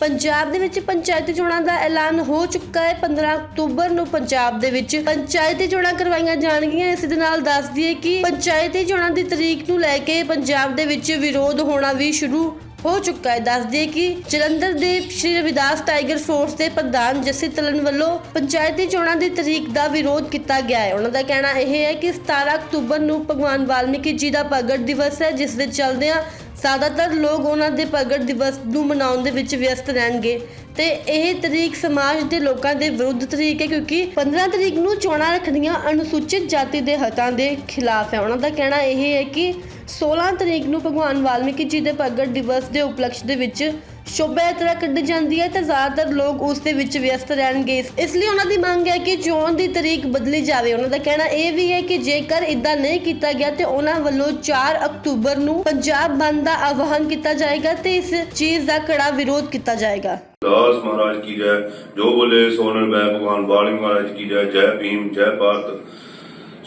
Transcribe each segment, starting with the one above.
ਪੰਜਾਬ ਦੇ ਵਿੱਚ ਪੰਚਾਇਤੀ ਚੋਣਾਂ ਦਾ ਐਲਾਨ ਹੋ ਚੁੱਕਾ ਹੈ। 15 ਅਕਤੂਬਰ ਨੂੰ ਪੰਜਾਬ ਦੇ ਵਿੱਚ ਪੰਚਾਇਤੀ ਚੋਣਾਂ ਕਰਵਾਈਆਂ ਜਾਣਗੀਆਂ। ਇਸ ਦੇ ਨਾਲ ਦੱਸ ਦਈਏ ਕਿ ਪੰਚਾਇਤੀ ਚੋਣਾਂ ਦੀ ਤਰੀਕ ਨੂੰ ਲੈ ਕੇ ਪੰਜਾਬ ਦੇ ਵਿੱਚ ਵਿਰੋਧ ਹੋਣਾ ਵੀ ਸ਼ੁਰੂ ਹੋ ਚੁੱਕਾ ਹੈ। ਦੱਸ ਕਿ ਜਲੰਧਰ ਦੇ ਸ਼੍ਰੀ ਰਵਿਦਾਸ ਟਾਈਗਰ ਫੋਰਸ ਦੇ ਪ੍ਰਧਾਨ ਜਸੀ ਤਲਨ ਵੱਲੋਂ ਪੰਚਾਇਤੀ ਚੋਣਾਂ ਦੀ ਤਰੀਕ ਦਾ ਵਿਰੋਧ ਕੀਤਾ ਗਿਆ ਹੈ। ਉਹਨਾਂ ਦਾ ਕਹਿਣਾ ਇਹ ਹੈ ਕਿ 17 ਅਕਤੂਬਰ ਨੂੰ ਭਗਵਾਨ ਵਾਲਮੀਕੀ ਜੀ ਦਾ ਪ੍ਰਗਟ ਦਿਵਸ ਹੈ, ਜਿਸ ਦੇ ਚੱਲਦਿਆਂ ਜ਼ਿਆਦਾਤਰ ਲੋਕ ਉਹਨਾਂ ਦੇ ਪ੍ਰਗਟ ਦਿਵਸ ਨੂੰ ਮਨਾਉਣ ਦੇ ਵਿੱਚ ਵਿਅਸਤ ਰਹਿਣਗੇ। ਤੇ ਇਹ ਤਰੀਕ ਸਮਾਜ ਦੇ ਲੋਕਾਂ ਦੇ ਵਿਰੁੱਧ ਤਰੀਕ ਹੈ, ਕਿਉਂਕਿ 15 ਤਰੀਕ ਨੂੰ ਚੋਣਾਂ ਰੱਖਣੀਆਂ ਅਨੁਸੂਚਿਤ ਜਾਤੀ ਦੇ ਹੱਕਾਂ ਦੇ ਖਿਲਾਫ ਹੈ। ਉਹਨਾਂ ਦਾ ਕਹਿਣਾ ਇਹ ਹੈ ਕਿ 16 ਤਰੀਕ ਨੂੰ ਭਗਵਾਨ ਵਾਲਮੀਕੀ ਜੀ ਦੇ ਪ੍ਰਗਟ ਦਿਵਸ ਦੇ ਉਪਲਕਸ਼ ਦੇ ਵਿੱਚ ਸ਼ੋਭਾ ਯਾਤਰਾ ਕੱਢੀ ਜਾਂਦੀ ਹੈ ਤੇ ਜ਼ਿਆਦਾਤਰ ਲੋਕ ਉਸ ਦੇ ਵਿੱਚ ਵਿਅਸਤ ਰਹਿਣਗੇ। ਇਸ ਲਈ ਉਹਨਾਂ ਦੀ ਮੰਗ ਹੈ ਕਿ ਚੋਣ ਦੀ ਤਰੀਕ ਬਦਲੀ ਜਾਵੇ। ਉਹਨਾਂ ਦਾ ਕਹਿਣਾ ਇਹ ਵੀ ਹੈ ਕਿ ਜੇਕਰ ਇਦਾਂ ਨਹੀਂ ਕੀਤਾ ਗਿਆ ਤੇ ਉਹਨਾਂ ਵੱਲੋਂ 4 ਅਕਤੂਬਰ ਨੂੰ ਪੰਜਾਬ ਬੰਦ ਦਾ ਆਹਵਾਨ ਕੀਤਾ ਜਾਏਗਾ ਤੇ ਇਸ ਚੀਜ਼ ਦਾ ਕੜਾ ਵਿਰੋਧ ਕੀਤਾ ਜਾਏਗਾ। ਦਾਸ ਮਹਾਰਾਜ ਕੀ ਜੈ, ਜੋ ਬੋਲੇ ਸੋਨਰ ਬੈ ਭਗਵਾਨ ਵਾਲੀ ਮਹਾਰਾਜ ਕੀ ਜੈ ਜੈ ਭੀਮ, ਜੈ ਭਾਰਤ।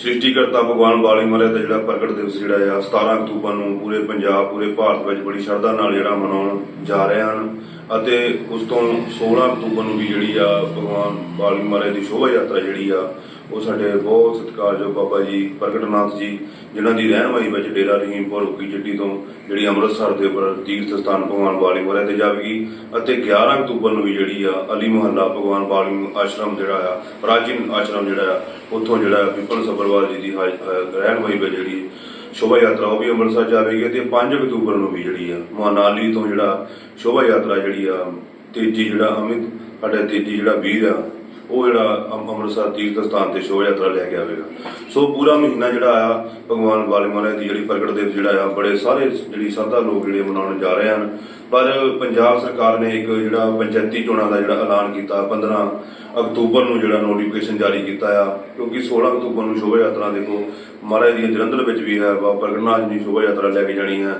ਸ੍ਰਿਸ਼ਟੀਕਰਤਾ ਭਗਵਾਨ ਬਾਲੀ ਮਹਾਰਾਜ ਦਾ ਜਿਹੜਾ ਪ੍ਰਗਟ ਦਿਵਸ ਜਿਹੜਾ ਆ 17 ਅਕਤੂਬਰ ਨੂੰ ਪੂਰੇ ਪੰਜਾਬ, ਪੂਰੇ ਭਾਰਤ ਵਿੱਚ ਬੜੀ ਸ਼ਰਧਾ ਨਾਲ ਜਿਹੜਾ ਮਨਾਉਣ ਜਾ ਰਹੇ ਹਨ ਅਤੇ ਉਸ ਤੋਂ 16 ਅਕਤੂਬਰ ਨੂੰ ਵੀ ਜਿਹੜੀ ਆ, ਭਗਵਾਨ ਬਾਲੀ ਮਹਾਰਾਜ ਦੀ ਸ਼ੋਭਾ ਯਾਤਰਾ ਜਿਹੜੀ ਆ ਉਹ ਸਾਡੇ ਬਹੁਤ ਸਤਿਕਾਰਯੋਗ ਬਾਬਾ ਜੀ ਪ੍ਰਗਟਨਾਥ ਜੀ, ਜਿਨ੍ਹਾਂ ਦੀ ਰਹਿਨਮਾਈ ਵਿੱਚ ਡੇਰਾ ਰਹੀਮਪੁਰ ਹੁੱਕੀ ਜੱਟੀ ਤੋਂ ਜਿਹੜੀ ਅੰਮ੍ਰਿਤਸਰ ਦੇ ਉੱਪਰ ਤੀਰਥ ਸਥਾਨ ਭਗਵਾਨ ਬਾਲੀ ਮਹਾਰਾਜ ਤੇ ਜਾਵੇਗੀ ਅਤੇ 11 ਅਕਤੂਬਰ ਨੂੰ ਵੀ ਜਿਹੜੀ ਆ ਅਲੀ ਮੁਹੱਲਾ ਭਗਵਾਨ ਬਾਲੀ ਆਸ਼ਰਮ ਜਿਹੜਾ ਆ, ਪ੍ਰਾਚੀਨ ਆਸ਼ਰਮ ਜਿਹੜਾ ਆ, ਉੱਥੋਂ ਜਿਹੜਾ ਵਿਪਨ ਸੱਭਰਵਾਲ ਜੀ ਦੀ ਹਾਜ- ਅਹ ਰਹਿਨਮਾਈ ਵਿੱਚ ਜਿਹੜੀ ਸ਼ੋਭਾ ਯਾਤਰਾ ਉਹ ਵੀ ਅੰਮ੍ਰਿਤਸਰ ਜਾਵੇਗੀ ਤੇ 5 ਅਕਤੂਬਰ ਨੂੰ ਵੀ ਜਿਹੜੀ ਆ ਮਨਾਲੀ ਤੋਂ ਜਿਹੜਾ ਸ਼ੋਭਾ ਯਾਤਰਾ ਜਿਹੜੀ ਆ, ਤੇਜੀ ਜਿਹੜਾ ਅਮਿਤ, ਸਾਡਾ ਤੇਜੀ ਜਿਹੜਾ ਵੀਰ ਆ ਉਹ ਜਿਹੜਾ ਅੰਮ- ਅੰਮ੍ਰਿਤਸਰ ਤੀਰਥ ਸਥਾਨ ਤੇ ਸ਼ੋਭਾ ਯਾਤਰਾ ਲੈ ਕੇ ਆਵੇਗਾ। ਸੋ ਪੂਰਾ ਮਹੀਨਾ ਜਿਹੜਾ ਆ, ਭਗਵਾਨ ਵਾਲੇ ਮਹਾਰਾਜ ਦੀ ਜਿਹੜੀ ਪ੍ਰਗਟ ਦਿਵਸ ਜਿਹੜਾ ਆ, ਬੜੇ ਸਾਰੇ ਜਿਹੜੀ ਸਾਧਾ ਲੋਕ ਜਿਹੜੇ ਮਨਾਉਣ ਜਾ ਰਹੇ ਹਨ। ਪਰ ਪੰਜਾਬ ਸਰਕਾਰ ਨੇ ਇੱਕ ਜਿਹੜਾ ਪੰਚਾਇਤੀ ਚੋਣਾਂ ਦਾ ਜਿਹੜਾ ਐਲਾਨ ਕੀਤਾ 15 ਅਕਤੂਬਰ ਨੂੰ ਜਿਹੜਾ ਨੋਟੀਫਿਕੇਸ਼ਨ ਜਾਰੀ ਕੀਤਾ ਆ। ਕਿਉਂਕਿ 16 ਅਕਤੂਬਰ ਨੂੰ ਸ਼ੋਭਾ ਯਾਤਰਾ ਦੇਖੋ, ਮਹਾਰਾਜ ਦੀ ਜਲੰਧਰ ਵਿੱਚ ਵੀ ਹੈ, ਬਾਬਾ ਪ੍ਰਗਟਨਾਥ ਜੀ ਦੀ ਸ਼ੋਭਾ ਯਾਤਰਾ ਲੈ ਕੇ ਜਾਣੀ ਹੈ।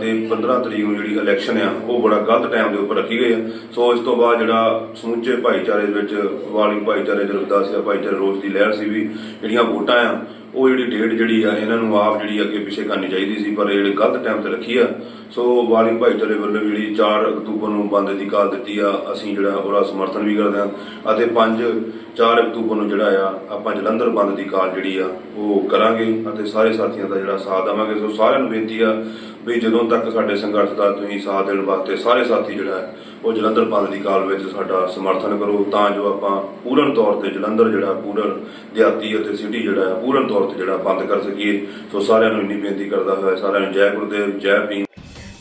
ਤੇ 15 ਤਰੀਕ ਨੂੰ ਜਿਹੜੀ ਇਲੈਕਸ਼ਨ ਆ, ਉਹ ਬੜਾ ਗਲਤ ਟਾਈਮ ਦੇ ਉੱਪਰ ਰੱਖੀ ਗਈ ਆ ਸੋ ਇਸ ਤੋਂ ਬਾਅਦ ਜਿਹੜਾ ਸਮੁੱਚੇ ਭਾਈਚਾਰੇ ਦੇ ਵਿੱਚ ਵਾਲੀ ਭਾਈਚਾਰੇ ਦੇ ਰਵਿਦਾਸੀਆ ਭਾਈਚਾਰੇ ਰੋਜ਼ ਦੀ ਲਹਿਰ ਸੀ ਵੀ ਜਿਹੜੀਆਂ ਵੋਟਾਂ ਆ ਉਹ ਜਿਹੜੀ ਡੇਟ ਜਿਹੜੀ ਆ, ਇਹਨਾਂ ਨੂੰ ਆਪ ਜਿਹੜੀ ਅੱਗੇ ਪਿੱਛੇ ਕਰਨੀ ਚਾਹੀਦੀ ਸੀ, ਪਰ ਇਹ ਜਿਹੜੇ ਗਲਤ ਟਾਈਮ ਤੇ ਰੱਖੀ ਆ। ਸੋ ਵਾਲੀ ਭਾਈਚਾਰੇ ਵੱਲੋਂ ਜਿਹੜੀ 4 ਅਕਤੂਬਰ ਨੂੰ ਬੰਦ ਦੀ ਕਾਲ ਦਿੱਤੀ ਆ, ਅਸੀਂ ਜਿਹੜਾ ਉਹਦਾ ਸਮਰਥਨ ਵੀ ਕਰਦੇ ਆ। ਅਤੇ 5 4 ਅਕਤੂਬਰ ਨੂੰ ਜਿਹੜਾ ਆ, ਆਪਾਂ ਜਲੰਧਰ ਬੰਦ ਦੀ ਕਾਲ ਜਿਹੜੀ ਆ, ਉਹ ਕਰਾਂਗੇ ਅਤੇ ਸਾਰੇ ਸਾਥੀਆਂ ਦਾ ਜਿਹੜਾ ਸਾਥ ਦੇਵਾਂਗੇ। ਸੋ ਸਾਰਿਆਂ ਨੂੰ ਬੇਨਤੀ ਆ ਵੀ ਜਦੋਂ ਤੱਕ ਸਾਡੇ ਸੰਘਰਸ਼ ਦਾ ਤੁਸੀਂ ਸਾਥ ਦੇਣ ਵਾਸਤੇ ਸਾਰੇ ਸਾਥੀ ਜਿਹੜਾ ਹੈ, ਉਹ ਜਲੰਧਰ ਬੰਦ ਦੀ ਕਾਲ ਵਿੱਚ ਸਾਡਾ ਸਮਰਥਨ ਕਰੋ, ਤਾਂ ਜੋ ਆਪਾਂ ਪੂਰਨ ਤੌਰ ਤੇ ਜਲੰਧਰ ਜਿਹੜਾ, ਪੂਰਨ ਦਿਹਾਤੀ ਅਤੇ ਸਿਟੀ ਜਿਹੜਾ ਹੈ, ਪੂਰਨ ਤੌਰ ਤੇ ਜਿਹੜਾ ਬੰਦ ਕਰ ਸਕੀਏ, ਸੋ ਸਾਰਿਆਂ ਨੂੰ ਇੰਨੀ ਬੇਨਤੀ ਕਰਦਾ ਹੋਇਆ, ਸਾਰਿਆਂ ਨੂੰ ਜੈ ਗੁਰਦੇਵ, ਜੈ ਭੀਮ।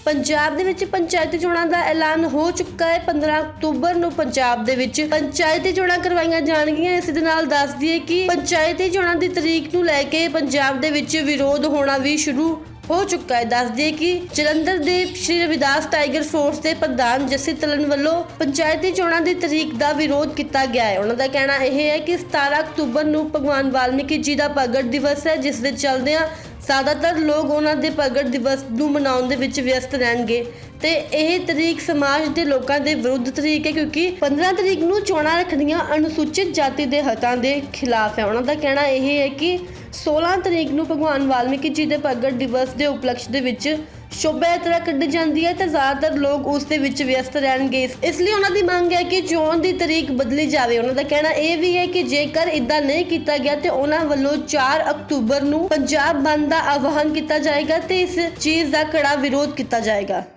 ਪੰਜਾਬ ਦੇ ਵਿੱਚ ਪੰਚਾਇਤੀ ਚੋਣਾਂ ਦਾ ਐਲਾਨ ਹੋ ਚੁੱਕਾ ਹੈ। 15 ਅਕਤੂਬਰ ਨੂੰ ਪੰਜਾਬ ਦੇ ਵਿੱਚ ਪੰਚਾਇਤੀ ਚੋਣਾਂ ਕਰਵਾਈਆਂ ਜਾਣਗੀਆਂ। ਇਸ ਦੇ ਨਾਲ ਦੱਸ ਦਈਏ ਕਿ ਪੰਚਾਇਤੀ ਚੋਣਾਂ ਦੀ ਤਰੀਕ ਨੂੰ ਲੈ ਕੇ ਪੰਜਾਬ ਦੇ ਵਿੱਚ ਵਿਰੋਧ ਹੋਣਾ ਵੀ ਸ਼ੁਰੂ ਹੋ ਚੁੱਕਾ ਹੈ। ਦੱਸ ਦਈਏ ਕਿ ਜਲੰਧਰ ਦੇ ਸ਼੍ਰੀ ਰਵਿਦਾਸ ਟਾਈਗਰ ਫੋਰਸ ਦੇ ਪ੍ਰਧਾਨ ਜਸੀ ਤਲਨ ਵੱਲੋਂ ਪੰਚਾਇਤੀ ਚੋਣਾਂ ਦੀ ਤਰੀਕ ਦਾ ਵਿਰੋਧ ਕੀਤਾ ਗਿਆ ਹੈ। ਉਹਨਾਂ ਦਾ ਕਹਿਣਾ ਇਹ ਹੈ ਕਿ 17 ਅਕਤੂਬਰ ਨੂੰ ਭਗਵਾਨ ਵਾਲਮੀਕੀ ਜੀ ਦਾ ਪ੍ਰਗਟ ਦਿਵਸ ਹੈ, ਜਿਸ ਦੇ ਚੱਲਦਿਆਂ ਜ਼ਿਆਦਾਤਰ ਲੋਕ ਉਹਨਾਂ ਦੇ ਪ੍ਰਗਟ ਦਿਵਸ ਨੂੰ ਮਨਾਉਣ ਦੇ ਵਿੱਚ ਵਿਅਸਤ ਰਹਿਣਗੇ ਤੇ ਇਹ ਤਰੀਕ ਸਮਾਜ ਦੇ ਲੋਕਾਂ ਦੇ ਵਿਰੁੱਧ ਤਰੀਕ ਹੈ ਕਿਉਂਕਿ 15 ਤਰੀਕ ਨੂੰ ਚੋਣਾਂ ਰੱਖਣੀਆਂ ਅਨੁਸੂਚਿਤ ਜਾਤੀ ਦੇ ਹੱਕਾਂ ਦੇ ਖਿਲਾਫ ਹੈ। ਉਹਨਾਂ ਦਾ ਕਹਿਣਾ ਇਹ ਹੈ ਕਿ 16 ਤਰੀਕ ਨੂੰ ਭਗਵਾਨ ਵਾਲਮੀਕੀ ਜੀ ਦੇ ਪ੍ਰਗਟ ਦਿਵਸ ਦੇ ਉਪਲਕਸ਼ ਦੇ ਵਿੱਚ ਸ਼ੋਭਾ ਯਾਤਰਾ ਕੱਢੀ ਜਾਂਦੀ ਹੈ ਤਾਂ ਜ਼ਿਆਦਾਤਰ ਲੋਕ ਉਸ ਦੇ ਵਿੱਚ ਵਿਅਸਤ ਰਹਿਣਗੇ। ਇਸ- ਇਸ ਲਈ ਉਹਨਾਂ ਦੀ ਮੰਗ ਹੈ ਕਿ ਚੋਣ ਦੀ ਤਰੀਕ ਬਦਲੀ ਜਾਵੇ। ਉਹਨਾਂ ਦਾ ਕਹਿਣਾ ਇਹ ਵੀ ਹੈ ਕਿ ਜੇਕਰ ਇਦਾਂ ਨਹੀਂ ਕੀਤਾ ਗਿਆ ਤੇ ਉਹਨਾਂ ਵੱਲੋਂ 4 ਅਕਤੂਬਰ ਨੂੰ ਪੰਜਾਬ ਬੰਦ ਦਾ ਆਹਵਾਨ ਕੀਤਾ ਜਾਏਗਾ ਤੇ ਇਸ ਚੀਜ਼ ਦਾ ਕੜਾ ਵਿਰੋਧ ਕੀਤਾ ਜਾਏਗਾ।